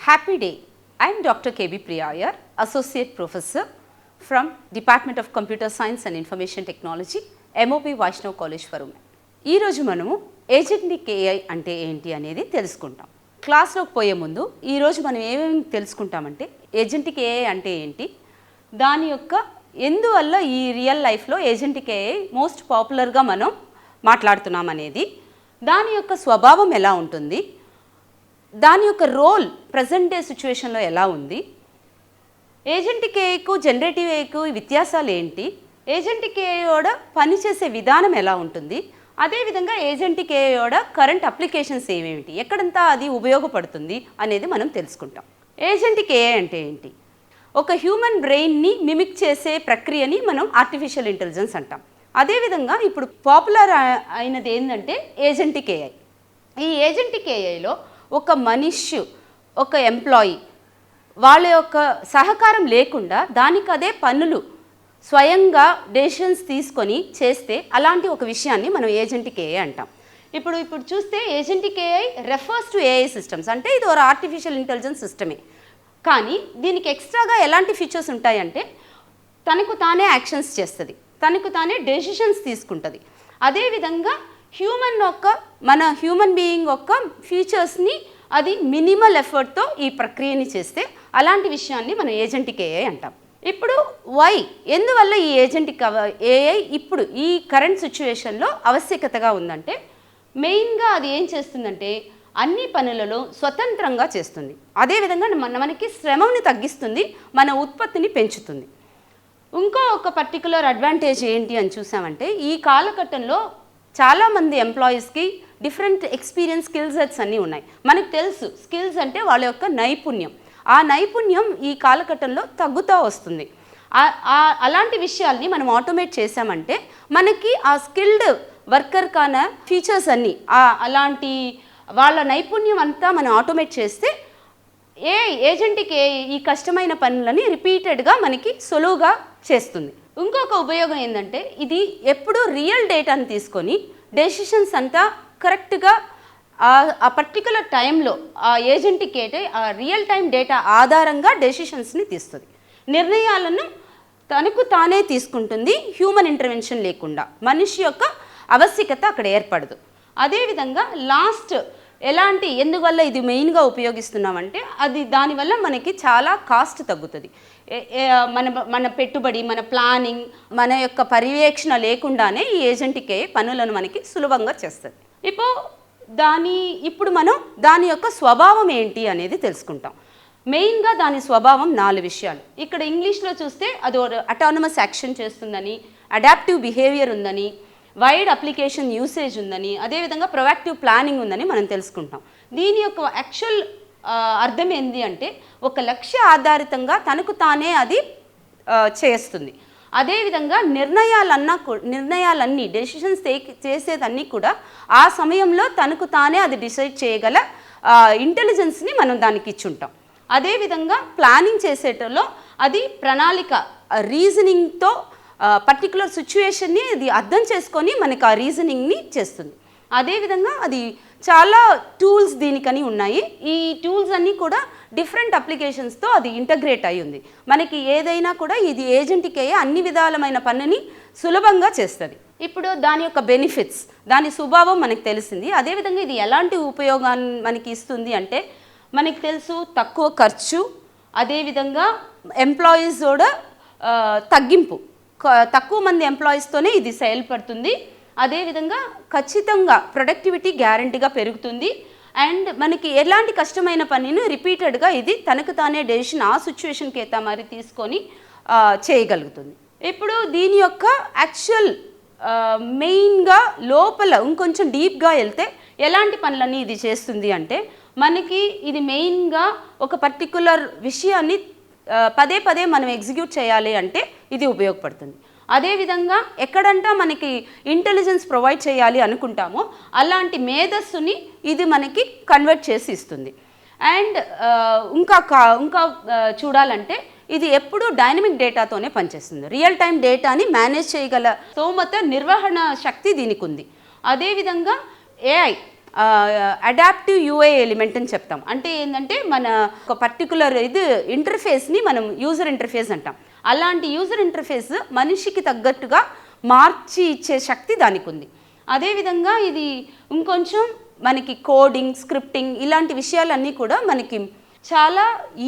Happy day I'm doctor K B ప్రియాయర్ associate professor from department of computer science and information technology MOP Vaishnav college for women ఈరోజు మనము ఏజెంట్నిక్ AI అంటే ఏంటి అనేది తెలుసుకుంటాం క్లాస్లోకి పోయే ముందు ఈరోజు మనం ఏమేమి తెలుసుకుంటామంటే ఏజెంటిక్ ఏఐ అంటే ఏంటి దాని యొక్క ఎందువల్ల ఈ రియల్ లైఫ్లో ఏజెంటిక్ ఏఐ మోస్ట్ పాపులర్గా మనం మాట్లాడుతున్నాం అనేది దాని యొక్క స్వభావం ఎలా ఉంటుంది దాని యొక్క రోల్ ప్రజెంట్ డే సిచ్యువేషన్లో ఎలా ఉంది? ఏజెంటిక్ ఏఐకు జనరేటివ్ ఏఐకు వ్యత్యాసాలు ఏంటి? ఏజెంటిక్ ఏఐయోడ పనిచేసే విధానం ఎలా ఉంటుంది? అదేవిధంగా ఏజెంటిక్ ఏఐయోడ కరెంట్ అప్లికేషన్స్ ఏమేమిటి ఎక్కడంతా అది ఉపయోగపడుతుంది అనేది మనం తెలుసుకుంటాం. ఏజెంటిక్ ఏఐ అంటే ఏంటి? ఒక హ్యూమన్ బ్రెయిన్ని మిమిక్ చేసే ప్రక్రియని మనం ఆర్టిఫిషియల్ ఇంటెలిజెన్స్ అంటాం. అదేవిధంగా ఇప్పుడు పాపులర్ అయినది ఏంటంటే ఏజెంటిక్ ఏఐ ఈ ఏజెంటిక్ ఏఐలో ఒక మనిషి ఒక ఎంప్లాయీ వాళ్ళ యొక్క సహకారం లేకుండా దానికి అదే పనులు స్వయంగా డెసిషన్స్ తీసుకొని చేస్తే అలాంటి ఒక విషయాన్ని మనం ఏజెంటిక్ ఏఐ అంటాం. ఇప్పుడు ఇప్పుడు చూస్తే agentic AI refers to AI systems అంటే ఇది ఒక ఆర్టిఫిషియల్ ఇంటెలిజెన్స్ సిస్టమే కానీ దీనికి ఎక్స్ట్రాగా ఎలాంటి ఫీచర్స్ ఉంటాయంటే తనకు తానే యాక్షన్స్ చేస్తుంది తనకు తానే డెసిషన్స్ తీసుకుంటుంది. అదేవిధంగా హ్యూమన్ యొక్క మన హ్యూమన్ బీయింగ్ యొక్క ఫీచర్స్ని అది మినిమల్ ఎఫర్ట్తో ఈ ప్రక్రియని చేస్తే అలాంటి విషయాన్ని మనం ఏజెంటిక్ ఏఐ అంటాం. ఇప్పుడు వై ఎందువల్ల ఈ ఏజెంటిక్ ఏఐ ఇప్పుడు ఈ కరెంట్ సిచ్యువేషన్లో ఆవశ్యకతగా ఉందంటే మెయిన్గా అది ఏం చేస్తుందంటే అన్ని పనులలో స్వతంత్రంగా చేస్తుంది. అదేవిధంగా మన మనకి శ్రమని తగ్గిస్తుంది మన ఉత్పత్తిని పెంచుతుంది. ఇంకో ఒక పర్టికులర్ అడ్వాంటేజ్ ఏంటి అని చూసామంటే ఈ కాలఘట్టంలో చాలామంది ఎంప్లాయీస్కి డిఫరెంట్ ఎక్స్పీరియన్స్ స్కిల్ సెట్స్ అన్నీ ఉన్నాయి. మనకు తెలుసు స్కిల్స్ అంటే వాళ్ళ యొక్క నైపుణ్యం. ఆ నైపుణ్యం ఈ కాలఘట్టంలో తగ్గుతూ వస్తుంది. ఆ- అలాంటి విషయాల్ని మనం ఆటోమేట్ చేసామంటే మనకి ఆ స్కిల్డ్ వర్కర్ కాన ఫీచర్స్ అన్నీ అలాంటి వాళ్ళ నైపుణ్యం అంతా మనం ఆటోమేట్ చేస్తే ఏ ఏజెంట్కి ఏ ఈ కష్టమైన పనులని రిపీటెడ్గా మనకి సులువుగా చేస్తుంది. ఇంకొక ఉపయోగం ఏంటంటే ఇది ఎప్పుడు రియల్ డేటాని తీసుకొని డెసిషన్స్ అంతా కరెక్ట్గా ఆ పర్టికులర్ టైంలో ఆ ఏజెంట్ ఏంటే ఆ రియల్ టైం డేటా ఆధారంగా డెసిషన్స్ని తీస్తుంది. నిర్ణయాలను తనకు తానే తీసుకుంటుంది హ్యూమన్ ఇంటర్వెన్షన్ లేకుండా. మనిషి యొక్క ఆవశ్యకత అక్కడ ఏర్పడదు. అదేవిధంగా లాస్ట్ ఎలాంటి ఎందువల్ల ఇది మెయిన్గా ఉపయోగిస్తున్నామంటే అది దానివల్ల మనకి చాలా కాస్ట్ తగ్గుతుంది. మన మన పెట్టుబడి మన ప్లానింగ్ మన యొక్క పర్యవేక్షణ లేకుండానే ఈ ఏజెంట్కే పనులను మనకి సులభంగా చేస్తుంది. ఇప్పుడు దాని ఇప్పుడు మనం దాని యొక్క స్వభావం ఏంటి అనేది తెలుసుకుంటాం. మెయిన్గా దాని స్వభావం నాలుగు విషయాలు. ఇక్కడ ఇంగ్లీష్లో చూస్తే అది అటానమస్ యాక్షన్ చేస్తుందని అడాప్టివ్ బిహేవియర్ ఉందని వైడ్ అప్లికేషన్ యూసేజ్ ఉందని అదేవిధంగా ప్రొయాక్టివ్ ప్లానింగ్ ఉందని మనం తెలుసుకుంటాం. దీని యొక్క యాక్చువల్ అర్థం ఏంటి అంటే ఒక లక్ష్య ఆధారితంగా తనకు తానే అది చేస్తుంది. అదేవిధంగా నిర్ణయాలన్నా నిర్ణయాలన్నీ డెసిషన్స్ చేసేదన్నీ కూడా ఆ సమయంలో తనకు తానే అది డిసైడ్ చేయగల ఇంటెలిజెన్స్ని మనం దానికి ఇచ్చుంటాం. అదేవిధంగా ప్లానింగ్ చేసేటలో అది ప్రణాళిక రీజనింగ్తో పర్టికులర్ సిచ్యువేషన్ని అది అర్థం చేసుకొని మనకు ఆ రీజనింగ్ని చేస్తుంది. అదేవిధంగా అది చాలా టూల్స్ దీనికని ఉన్నాయి. ఈ టూల్స్ అన్నీ కూడా డిఫరెంట్ అప్లికేషన్స్తో అది ఇంటగ్రేట్ అయి ఉంది. మనకి ఏదైనా కూడా ఇది ఏజెంట్కి అయ్యే అన్ని విధాలమైన పనిని సులభంగా చేస్తుంది. ఇప్పుడు దాని యొక్క బెనిఫిట్స్ దాని స్వభావం మనకు తెలిసింది. అదేవిధంగా ఇది ఎలాంటి ఉపయోగాన్ని మనకి ఇస్తుంది అంటే మనకి తెలుసు తక్కువ ఖర్చు అదేవిధంగా ఎంప్లాయీస్ కూడా తగ్గింపు. తక్కువ మంది ఎంప్లాయీస్తోనే ఇది సేల్ పడుతుంది అదేవిధంగా ఖచ్చితంగా ప్రొడక్టివిటీ గ్యారంటీగా పెరుగుతుంది. అండ్ మనకి ఎలాంటి కష్టమైన పనిని రిపీటెడ్గా ఇది తనకు తానే డెసిషన్ ఆ సిచ్యువేషన్కి అయితే మరి తీసుకొని చేయగలుగుతుంది. ఇప్పుడు దీని యొక్క యాక్చువల్ మెయిన్గా లోపల ఇంకొంచెం డీప్గా వెళ్తే ఎలాంటి పనులన్నీ ఇది చేస్తుంది అంటే మనకి ఇది మెయిన్గా ఒక పర్టికులర్ విషయాన్ని పదే పదే మనం ఎగ్జిక్యూట్ చేయాలి అంటే ఇది ఉపయోగపడుతుంది. అదేవిధంగా ఎక్కడంటా మనకి ఇంటెలిజెన్స్ ప్రొవైడ్ చేయాలి అనుకుంటామో అలాంటి మేధస్సుని ఇది మనకి కన్వర్ట్ చేసి ఇస్తుంది. అండ్ uh, ఇంకా కా- ఇంకా uh, చూడాలంటే ఇది ఎప్పుడూ డైనమిక్ డేటాతోనే పనిచేస్తుంది. రియల్ టైం డేటాని మేనేజ్ చేయగల స్తోమత నిర్వహణ శక్తి దీనికి ఉంది. అదేవిధంగా ఏఐ అడాప్టివ్ యూఏ ఎలిమెంట్ అని చెప్తాం. అంటే ఏంటంటే మన ఒక పర్టికులర్ ఇది ఇంటర్ఫేస్ని మనం యూజర్ ఇంటర్ఫేస్ అంటాం. అలాంటి యూజర్ ఇంటర్ఫేస్ మనిషికి తగ్గట్టుగా మార్చి ఇచ్చే శక్తి దానికి ఉంది అదేవిధంగా ఇది ఇంకొంచెం మనకి కోడింగ్ స్క్రిప్టింగ్ ఇలాంటి విషయాలన్నీ కూడా మనకి చాలా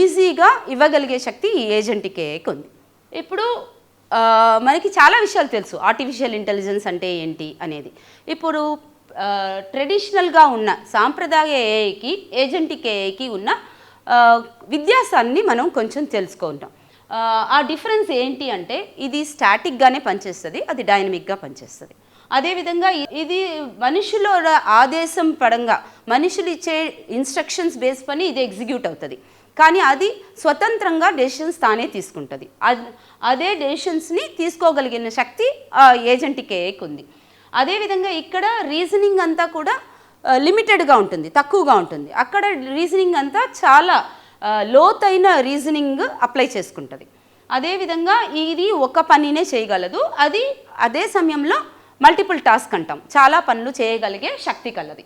ఈజీగా ఇవ్వగలిగే శక్తి ఈ ఏజెంట్ కేఏకి ఉంది ఇప్పుడు మనకి చాలా విషయాలు తెలుసు. ఆర్టిఫిషియల్ ఇంటెలిజెన్స్ అంటే ఏంటి అనేది. ఇప్పుడు ట్రెడిషనల్గా ఉన్న సాంప్రదాయ ఏఐకి ఏజెంటిక్ ఏఐకి ఉన్న వ్యత్యాసాన్ని మనం కొంచెం తెలుసుకుంటాం. ఆ, డిఫరెన్స్ ఏంటి అంటే ఇది స్టాటిక్గానే పనిచేస్తుంది అది డైనమిక్గా పనిచేస్తుంది. అదేవిధంగా ఇది మనుషుల ఆదేశం పడంగా మనుషులు ఇచ్చే ఇన్స్ట్రక్షన్స్ బేస్ పని ఇది ఎగ్జిక్యూట్ అవుతుంది. కానీ అది స్వతంత్రంగా డెసిషన్స్ తానే తీసుకుంటుంది. అదే డెసిషన్స్ని తీసుకోగలిగిన శక్తి ఆ ఏజెంట్కి ఉంది అదేవిధంగా ఇక్కడ రీజనింగ్ అంతా కూడా లిమిటెడ్గా ఉంటుంది తక్కువగా ఉంటుంది. అక్కడ రీజనింగ్ అంతా చాలా లోతైన రీజనింగ్ అప్లై చేసుకుంటుంది. అదేవిధంగా ఇది ఒక పనినే చేయగలదు అది అదే సమయంలో మల్టిపుల్ టాస్క్ అంటాం. చాలా పనులు చేయగలిగే శక్తి కలది.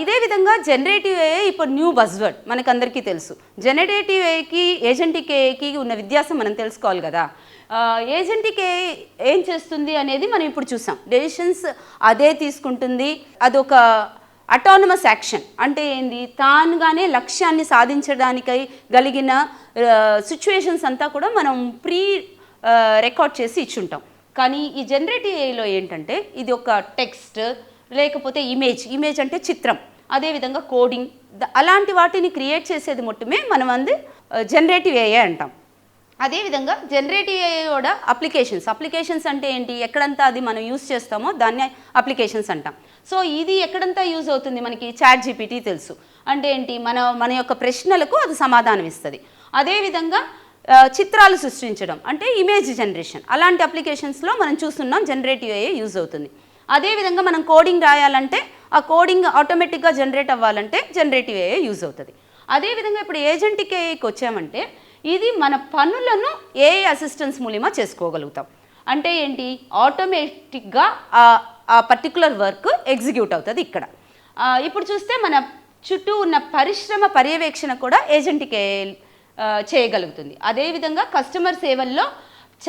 ఇదే విధంగా జనరేటివ్ ఏఐ ఇప్పుడు న్యూ బజ్వర్డ్ మనకందరికీ తెలుసు. జనరేటివ్ ఏఐకి ఏజెంటిక్ ఏఐకి ఉన్న వ్యత్యాసం మనం తెలుసుకోవాలి కదా. ఏజెంటిక్ ఏఐ ఏం చేస్తుంది అనేది మనం ఇప్పుడు చూసాం. డెసిషన్స్ అదే తీసుకుంటుంది. అదొక అటానమస్ యాక్షన్ అంటే ఏంది? తానుగానే లక్ష్యాన్ని సాధించడానికై కలిగిన సిచ్యువేషన్స్ అంతా కూడా మనం ప్రీ రికార్డ్ చేసి ఇచ్చుంటాం. కానీ ఈ జనరేటివ్ ఏఐలో ఏంటంటే ఇది ఒక టెక్స్ట్ లేకపోతే ఇమేజ్ ఇమేజ్ అంటే చిత్రం. అదేవిధంగా కోడింగ్ అలాంటి వాటిని క్రియేట్ చేసేది మొత్తమే మనం అంది జనరేటివ్ ఏఐ అంటాం. అదేవిధంగా జనరేటివ్ ఏఐ కూడా అప్లికేషన్స్ అప్లికేషన్స్ అంటే ఏంటి? ఎక్కడంతా అది మనం యూస్ చేస్తామో దాన్ని అప్లికేషన్స్ అంటాం. సో ఇది ఎక్కడంతా యూజ్ అవుతుంది మనకి? చాట్ జీపీటీ తెలుసు. అంటే ఏంటి? మన మన యొక్క ప్రశ్నలకు అది సమాధానం ఇస్తుంది. అదేవిధంగా చిత్రాలు సృష్టించడం. అంటే ఇమేజ్ జనరేషన్ అలాంటి అప్లికేషన్స్లో మనం చూస్తున్నాం జనరేటివ్ ఏఐ యూజ్ అవుతుంది. అదేవిధంగా మనం కోడింగ్ రాయాలంటే ఆ కోడింగ్ ఆటోమేటిక్గా జనరేట్ అవ్వాలంటే జనరేటివ్ ఏఐ యూజ్ అవుతుంది. అదేవిధంగా ఇప్పుడు ఏజెంటిక్ ఏఐకి వచ్చామంటే ఇది మన పనులను ఏఐ అసిస్టెన్స్ మూలియమా చేసుకోగలుగుతాం. అంటే ఏంటి? ఆటోమేటిక్గా ఆ- పర్టికులర్ వర్క్ ఎగ్జిక్యూట్ అవుతుంది ఇక్కడ. ఇప్పుడు చూస్తే మన చుట్టూ ఉన్న పరిశ్రమ పర్యవేక్షణ కూడా ఏజెంటిక్ చేయగలుగుతుంది. అదేవిధంగా కస్టమర్ సేవల్లో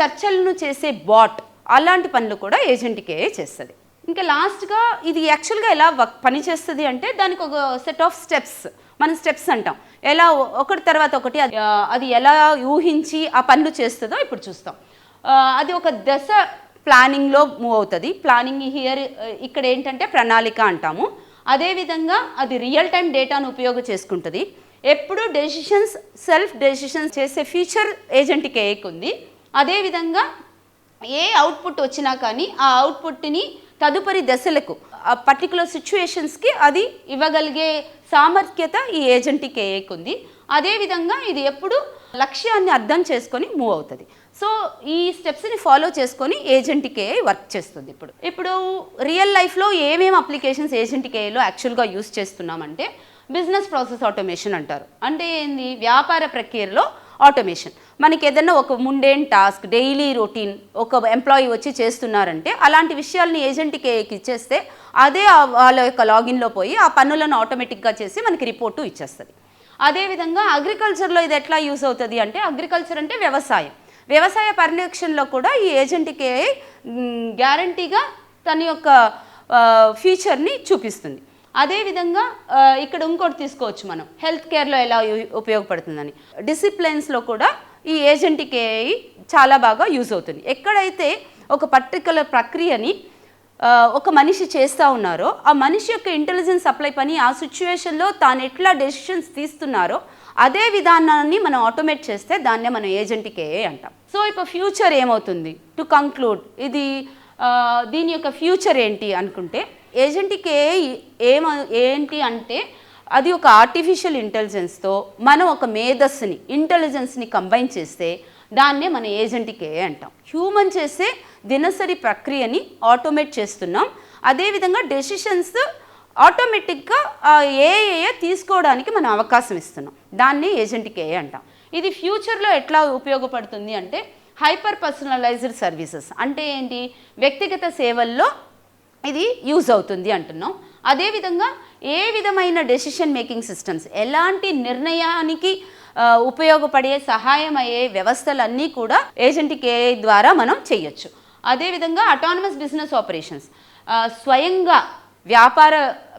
చర్చలను చేసే బాట్ అలాంటి పనులు కూడా ఏజెంట్కే చేస్తుంది. ఇంకా లాస్ట్గా ఇది యాక్చువల్గా ఎలా వర్క్ పని చేస్తుంది అంటే దానికి ఒక సెట్ ఆఫ్ స్టెప్స్. మనం స్టెప్స్ అంటాం. ఎలా ఒకటి తర్వాత ఒకటి అది, అది ఎలా ఊహించి ఆ పనులు చేస్తుందో ఇప్పుడు చూస్తాం. అది ఒక దశ ప్లానింగ్లో మూవ్ అవుతుంది. ప్లానింగ్ హియర్ ఇక్కడ ఏంటంటే ప్రణాళిక అంటాము. అదేవిధంగా అది రియల్ టైం డేటాను ఉపయోగం చేసుకుంటుంది. ఎప్పుడు డెసిషన్స్ సెల్ఫ్ డెసిషన్స్ చేసే ఫీచర్ ఏజెంట్కి ఏకి ఉంది అదేవిధంగా ఏ అవుట్పుట్ వచ్చినా కానీ ఆ అవుట్పుట్ని తదుపరి దశలకు ఆ పర్టికులర్ సిచ్యువేషన్స్కి అది ఇవ్వగలిగే సామర్థ్యత ఈ ఏజెంట్కి ఏకి ఉంది అదేవిధంగా ఇది ఎప్పుడు లక్ష్యాన్ని అర్థం చేసుకొని మూవ్ అవుతుంది. సో ఈ స్టెప్స్ని ఫాలో చేసుకొని ఏజెంట్కి ఏఐ వర్క్ చేస్తుంది ఇప్పుడు. ఇప్పుడు రియల్ లైఫ్లో ఏమేమి అప్లికేషన్స్ ఏజెంట్కి ఏఐలో యాక్చువల్గా యూస్ చేస్తున్నామంటే బిజినెస్ ప్రాసెస్ ఆటోమేషన్ అంటారు. అంటే ఏంది? వ్యాపార ప్రక్రియలో ఆటోమేషన్ మనకి ఏదైనా ఒక ముండేన్ టాస్క్ డైలీ రొటీన్ ఒక ఎంప్లాయీ వచ్చి చేస్తున్నారంటే అలాంటి విషయాల్ని ఏజెంట్కి ఇచ్చేస్తే అదే వాళ్ళ యొక్క లాగిన్లో పోయి ఆ పనులను ఆటోమేటిక్గా చేసి మనకి రిపోర్టు ఇచ్చేస్తుంది. అదేవిధంగా అగ్రికల్చర్లో ఇది ఎట్లా యూస్ అవుతుంది అంటే అగ్రికల్చర్ అంటే వ్యవసాయం. వ్యవసాయ పర్యవేక్షణలో కూడా ఈ ఏజెంట్కి గ్యారంటీగా తన యొక్క ఫ్యూచర్ని చూపిస్తుంది. అదేవిధంగా ఇక్కడ ఇంకోటి తీసుకోవచ్చు మనం. హెల్త్ కేర్లో ఎలా ఉపయోగపడుతుందని. డిసిప్లిన్స్లో కూడా ఈ ఏజెంట్కి చాలా బాగా యూజ్ అవుతుంది. ఎక్కడైతే ఒక పర్టికులర్ ప్రక్రియని ఒక మనిషి చేస్తూ ఉన్నారో ఆ మనిషి యొక్క ఇంటెలిజెన్స్ అప్లై పని ఆ సిచ్యువేషన్లో తాను ఎట్లా డెసిషన్స్ తీస్తున్నారో అదే విధానాన్ని మనం ఆటోమేట్ చేస్తే దాన్నే మనం ఏజెంట్కి ఏ అంటాం. సో ఇప్పుడు ఫ్యూచర్ ఏమవుతుంది? టు కంక్లూడ్ ఇది దీని యొక్క ఫ్యూచర్ ఏంటి అనుకుంటే ఏజెంట్కి ఏ ఏమ ఏంటి అంటే అది ఒక ఆర్టిఫిషియల్ ఇంటెలిజెన్స్తో మనం ఒక మేధస్సుని ఇంటెలిజెన్స్ని కంబైన్ చేస్తే దాన్నే మన ఏజెంటిక్ ఏ అంటాం. హ్యూమన్ చేసే దినసరి ప్రక్రియని ఆటోమేట్ చేస్తున్నాం. అదేవిధంగా డెసిషన్స్ ఆటోమేటిక్గా ఏఏ తీసుకోవడానికి మనం అవకాశం ఇస్తున్నాం. దాన్ని ఏజెంటిక్ ఏ అంటాం. ఇది ఫ్యూచర్లో ఎట్లా ఉపయోగపడుతుంది అంటే హైపర్ పర్సనలైజ్డ్ సర్వీసెస్ అంటే ఏంటి? వ్యక్తిగత సేవల్లో ఇది యూజ్ అవుతుంది అంటున్నాం. అదేవిధంగా ఏ విధమైన డెసిషన్ మేకింగ్ సిస్టమ్స్ ఎలాంటి నిర్ణయానికి ఉపయోగపడే సహాయం అయ్యే వ్యవస్థలన్నీ కూడా ఏజెంటిక్ ఏఐ ద్వారా మనం చేయొచ్చు. అదేవిధంగా అటానమస్ బిజినెస్ ఆపరేషన్స్ స్వయంగా వ్యాపార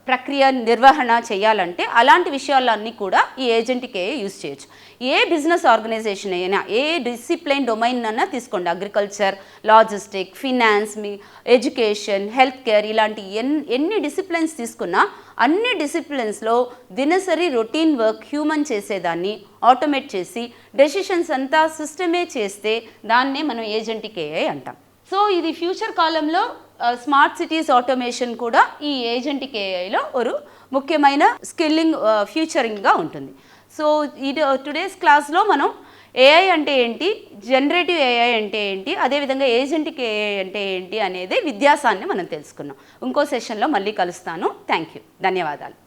ప్రక్రియ నిర్వహణ చేయాలంటే అలాంటి విషయాలన్నీ కూడా ఈ ఏజెంట్కే యూజ్ చేయొచ్చు. ఏ బిజినెస్ ఆర్గనైజేషన్ అయినా ఏ డిసిప్లైన్ డొమైన్ అన్నా తీసుకోండి. అగ్రికల్చర్ లాజిస్టిక్ ఫినాన్స్ మీ ఎడ్యుకేషన్ హెల్త్ కేర్ ఇలాంటి ఎన్ ఎన్ని డిసిప్లిన్స్ తీసుకున్నా అన్ని డిసిప్లిన్స్లో దినసరి రొటీన్ వర్క్ హ్యూమన్ చేసేదాన్ని ఆటోమేట్ చేసి డెసిషన్స్ అంతా సిస్టమే చేస్తే దాన్నే మనం ఏజెంటిక్ ఏఐ అంటాం. సో ఇది ఫ్యూచర్ కాలంలో స్మార్ట్ సిటీస్ ఆటోమేషన్ కూడా ఈ ఏజెంటిక్ ఏఐలో ఒక ముఖ్యమైన స్కిల్లింగ్ ఫ్యూచరింగ్గా ఉంటుంది. సో ఇది టుడేస్ క్లాస్లో మనం ఏఐ అంటే ఏంటి జనరేటివ్ ఏఐ అంటే ఏంటి అదేవిధంగా ఏజెంటిక్ ఏఐ అంటే ఏంటి అనేది విద్యాసాన్ని మనం తెలుసుకున్నాం. ఇంకో సెషన్లో మళ్ళీ కలుస్తాను. థ్యాంక్ యూ ధన్యవాదాలు.